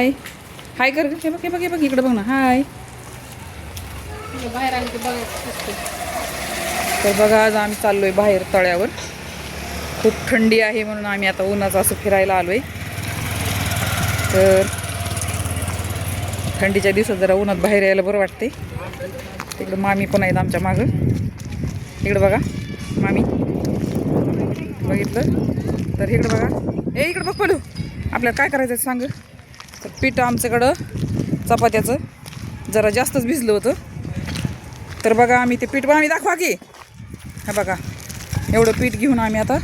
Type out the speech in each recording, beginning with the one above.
हाय. हाय कर हे बघ हे बघ हे बघ इकडे बघ ना. हाय. बाहेर आले तर बघा आज आम्ही चाललोय बाहेर तळ्यावर. खूप थंडी आहे म्हणून आम्ही आता उन्हाचं असं फिरायला आलोय. तर थंडीच्या दिवसात जरा उन्हात बाहेर यायला बरं वाटते तिकडं मामी पण आहेत आमच्या मागं. इकडं बघा मामी. बघितलं? तर इकडं बघा. ए इकडं बघ पलू आपल्याला काय करायचं सांग. तर पीठ आमच्याकडं चपात्याचं जरा जास्तच भिजलं होतं. तर बघा आम्ही ते पीठ आम्ही दाखवा की. हा बघा एवढं पीठ घेऊन आम्ही आता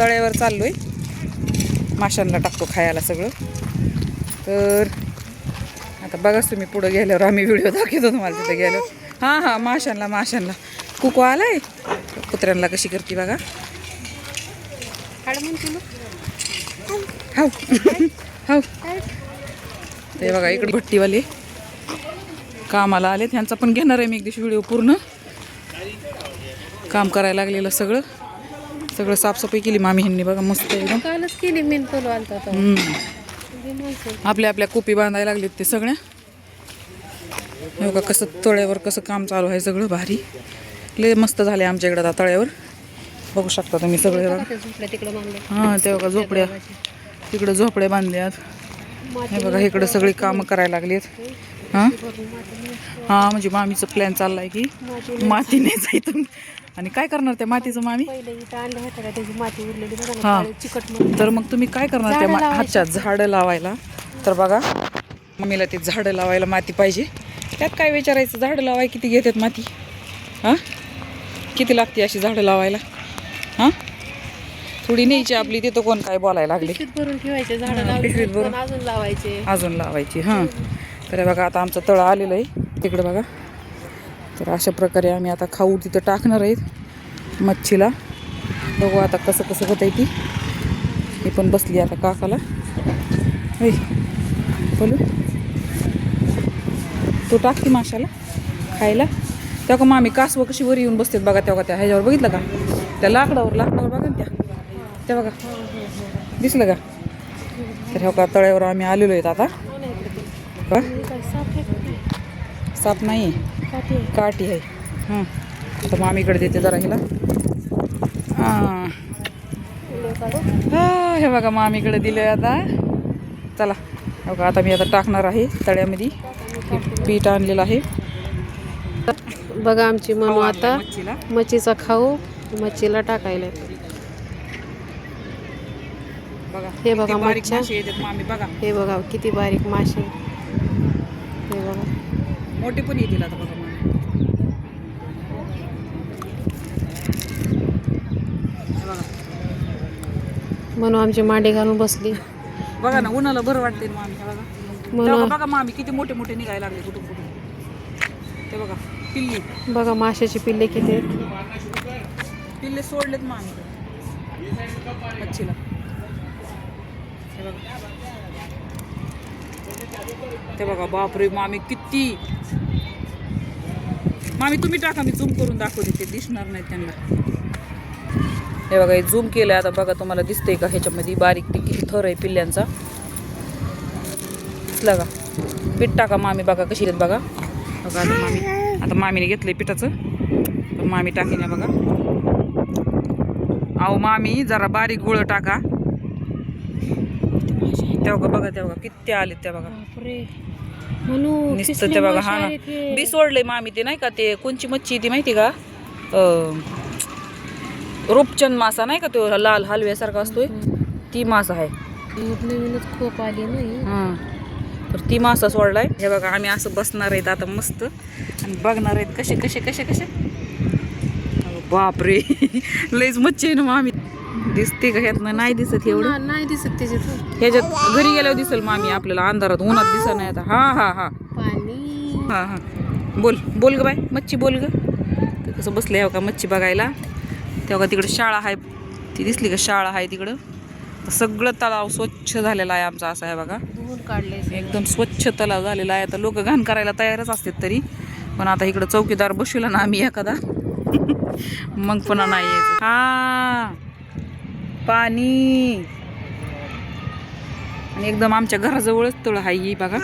तळ्यावर चाललो आहे माशांना टाकतो खायला सगळं. तर आता बघाच तुम्ही पुढं गेल्यावर आम्ही व्हिडिओ दाखवतो तुम्हाला तिथं गेल्यावर. हां हां माशांना माशांना. कुकू आलाय? कुत्र्यांना कशी करते बघा. हाड हाव ते बघा इकडे भट्टीवाले कामाला आले त्यांचा पण घेणार आहे मी एक दिवशी व्हिडिओ पूर्ण. काम करायला लागलेलं सगळं. सगळं साफसफाई केली मामी ह्यांनी बघा मस्त एकदम. कालच केली मेन माणसं आपल्या आपल्या कुपी बांधायला लागलेत ते सगळ्या. हे बघा कसं तळ्यावर कसं काम चालू आहे सगळं भारी. लय मस्त झाले आमच्या इकडं आता तळ्यावर. बघू शकता तुम्ही सगळे हां ते बघा झोपड्या. तिकडं झोपडे बांधल्यात. हे बघा इकडं सगळी कामं करायला लागलीत. हां? हां म्हणजे मामीचं प्लॅन चाललाय की माती नाही जायचं आणि काय करणार त्या मातीचं मामी? उरलेली हा. चिकट तर मग तुम्ही काय करणार त्या झाडं हातच्या झाडं लावायला? तर बघा मम्मीला ते झाडं लावायला माती पाहिजे. त्यात काय विचारायचं? झाडं लावाय किती घेतात माती? हां? किती लागते अशी झाडं लावायला? हां? थोडी न्यायची आपली तिथं कोण काय बोलायला लागले? पिशवीत भरून ठेवायचे झाडं लावली पिशवीत भरून. पण अजून लावायचे. अजून लावायची हां. तर हे बघा आता आमचं तळं आलेलं आहे. तिकडं बघा. तर अशा प्रकारे आम्ही आता खाऊ तिथं टाकणार आहेत मच्छीला. बघू आता कसं कसं होत आहे ती. मी पण बसली आता काकाला. होय बोलू. तू टाकती माशाला खायला. तेव्हा का मामी कासवं कशी वर येऊन बसतात बघा तेव्हा त्या ह्याच्यावर बघितलं का? त्या लाकडावर लाकडावर बघा ना त्या. त्या बघा. दिसलं का? तर ह्या का तळ्यावर आम्ही आलेलो आहेत आता. का आहे का? साप नाही आहे. काठी आहे. आहे हां. तर मामीकडे देते जरा हिला. हां. हा, हे बघा मामीकडे दिलं आता. चला. हे बघा आता मी आता टाकणार आहे तळ्यामध्ये. हे पीठ आणलेलं आहे. बघा आमची मम्मा आता. मच्छीचा खाऊ मच्छीला टाकायला. बघा. हे बघा बारीक. मासे येतात मामी बघा. हे बघा किती बारीक मासे हे बघा. मोठे पण येतील आता बघा म्हणून आमची मांडी घालून बसली. बघा ना उन्हाला बरं वाटते मामी बघा. म्हणून बघा मामी किती मोठे मोठे निघायला लागले कुठून कुठून. ते बघा पिल्ली. बघा माशाची पिल्ले किती आहेत. पिल्ले सोडलेत मामी. मच्छीला. ते बघा बापरे मामी किती मामी तुम्ही टाका मी झूम करून दाखवते ते दिसणार नाही त्यांना. हे बघा हे झूम केलं आता बघा तुम्हाला दिसतंय का? ह्याच्यामध्ये बारीक ते किती थर आहे पिल्ल्यांचा. दिसला का? पीठ टाका मामी बघा कशी आहेत बघा. बघा आता मामी आता मामीने घेतलंय पिठाचं. तर मामी टाकीने बघा. अहो मामी जरा बारीक गुळ टाका. तेव्हा बघा तेव्हा किती आले त्या बघा. नुसतं ते बघा हा ना. बी सोडले मामी ते नाही का ते कोणची मच्छी ती माहिती का? रूपचंद मासा नाही का तो लाल हलव्यासारखा असतोय. ती मासा आहे. खोप आली नाही हां. तर ती मासा सोडलाय. हे बघा आम्ही असं बसणार आहेत आता मस्त. आणि बघणार आहेत कसे कसे कसे कसे. बापरे. लयच मच्छी आहे ना मामी. दिसते का? ह्यातनं नाही दिसत एवढं. नाही दिसत त्याच्यात. ह्याच्यात घरी गेल्यावर दिसेल मामी आपल्याला अंधारात उन्हात दिसत नाही आता. हा हा हा. पाणी. हा हा. बोल बोल ग बाय मच्छी बोल ग. कसं बसले हो का मच्छी बघायला? तेव्हा का तिकडं शाळा आहे. ती दिसली का? शाळा आहे तिकडं. सगळं तलाव स्वच्छ झालेला आहे आमचा असा आहे बघा. काढले एकदम स्वच्छ तलाव झालेला आहे. आता लोक घाण करायला तयारच असतात तरी. पण आता इकडं चौकीदार बसवला ना आम्ही एखादा. मग पुन्हा नाही यायचं. हा पाणी. आणि एकदम आमच्या घराजवळच तळ आहे ही बघा.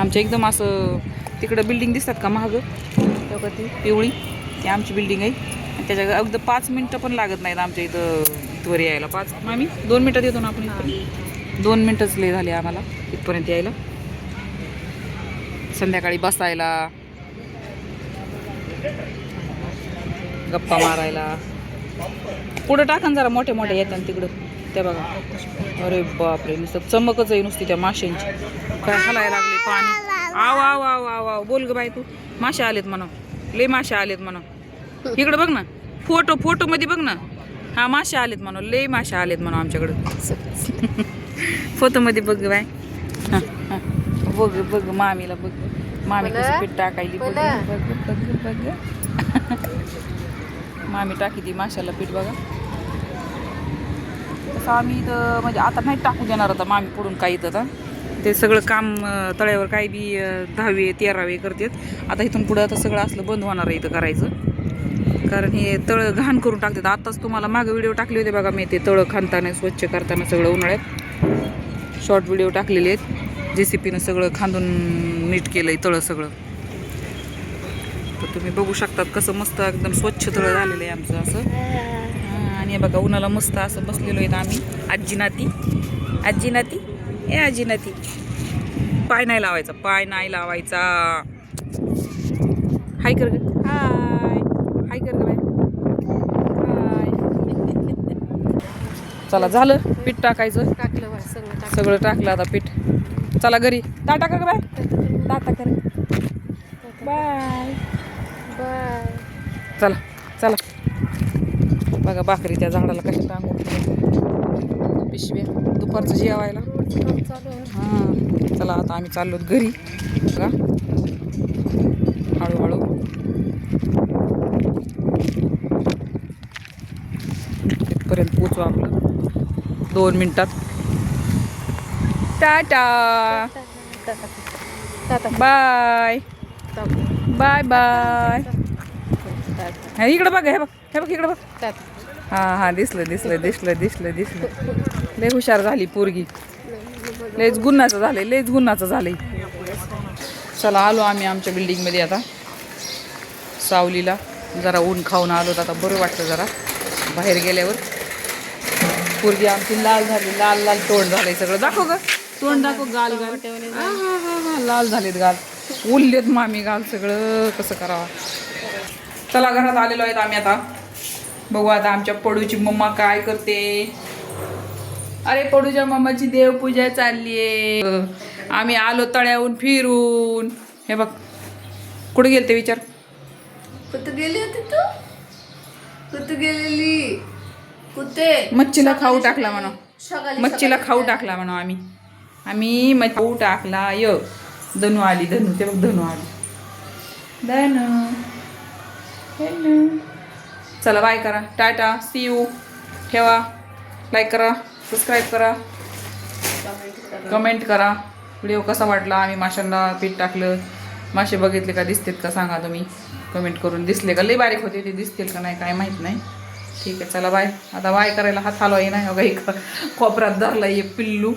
आमच्या एकदम असं तिकडं बिल्डिंग दिसतात का महाग ती पिवळी. ती आमची बिल्डिंग आहे. आणि त्याच्या अगदी पाच मिनटं पण लागत नाहीत आमच्या इथं इथवर यायला. पाच आम्ही दोन मिनटात येतो ना आपण इथपर्यंत दोन मिनटंच ले झाले आम्हाला इथपर्यंत यायला. संध्याकाळी बसायला. गप्पा मारायला. पुढं टाका ना जरा मोठे मोठे येतात तिकडं. त्या बघा. अरे बापरे नुसतं चमकच आहे नुसती त्या माशांची. काय हलायला लागले पाणी. आव आव आव आव आव. बोल ग बाई तू. मासे आलेत म्हणा. लय मासे आलेत म्हणा. इकडं बघ ना. फोटो फोटो मध्ये बघ ना. हा मासे आलेत म्हणा. लय मासे आलेत म्हणा आमच्याकडं. फोटो मध्ये बघ बाय हा, हा. बघ बघ मामीला बघ मामी कसं पीठ टाकायली. बघ बघ बघ बघ मामी टाकी ती माशाला पीठ बघा. तसं आम्ही इथं म्हणजे आता नाही टाकू देणार आता मामी पुढून काही इथं आता. ते सगळं काम तळ्यावर काही बी दहावे तेरावे करतात. आता इथून पुढं आता सगळं असलं बंद होणार आहे इथं करायचं. कारण हे तळं घाण करून टाकतात. आताच तुम्हाला मागं व्हिडिओ टाकले होते बघा मी ते तळं खांदताना स्वच्छ करताना सगळं उन्हाळ्यात. शॉर्ट व्हिडिओ टाकलेले आहेत. जे सी पीनं सगळं खांदून नीट केलं आहे तळं सगळं. तर तुम्ही बघू शकतात कसं मस्त एकदम स्वच्छ तळं झालेलं आहे आमचं असं. हा, आणि बघा उन्हाला मस्त असं बसलेलो आहेत आम्ही. आजी नाती. आजी नाती? ए आजी नाती. पाय नाही लावायचा पाय नाही लावायचा. हाय कर हाय. हाय कर बाय चला झालं. पीठ टाकायचं. टाकलं सगळं टाक सगळं टाकलं आता पीठ. चला घरी. टाटा कर बाय टाटा कर. बाय. चला चला. बघा भाकरी त्या झाडाला कशा टांगून. पिशव्या दुपारचं जेवायला. हां चला आता आम्ही चाललो घरी. बघा. हळूहळू. तिथपर्यंत पोचू आपलं दोन मिनिटात. Tata. Tata. Bye. Tata. Bye bye हा, इकडं बघ हे बघ हे बघ इकडं बघ. हा हा दिसलं दिसलं दिसलं दिसलं दिसलं. लय हुशार झाली पोरगी. लयच गुन्हाचं झालंय लयच गुन्हाचं झालंय. चला आलो आम्ही आमच्या बिल्डिंगमध्ये आता. सावलीला. जरा ऊन खाऊन आलो आता बरं वाटतं जरा. बाहेर गेल्यावर. पोरगी आमची लाल झाली लाल लाल तोंड झालंय सगळं. दाखव ग. तोंड दाखव गाल गाल. लाल झालेत गाल. उरलेत मामी गाल सगळं कसं करावं? चला घरात आलेलो आहेत आम्ही आता. बघू आता आमच्या पडूची मम्मा काय करते. अरे पडूच्या मम्माची देवपूजा चालली आहे. आम्ही आलो तळ्याहून फिरून. हे बघ कुठे गेलते विचार? कुठं गेली होती तू? कुठं गेलेली? कुठे? मच्छीला खाऊ टाकला म्हणा. मच्छीला खाऊ टाकला म्हणा आम्ही. आम्ही खाऊ टाकला य. धनू आली धनू ते बघ धनू आली. धनू धनू. चला बाय करा. टाटा सी यू ठेवा. लाईक करा सबस्क्राईब करा. कमेंट करा. व्हिडिओ कसा वाटला? आम्ही माशांना पीठ टाकलं. मासे बघितले का दिसतात का? सांगा तुम्ही. कमेंट करून. दिसले का? लई बारीक होते ते. दिसतील का नाही काय माहीत नाही. ठीक आहे चला बाय आता बाय करायला हात हलवाई नाही हो बघा एक कोपऱ्यात धरला आहे पिल्लू.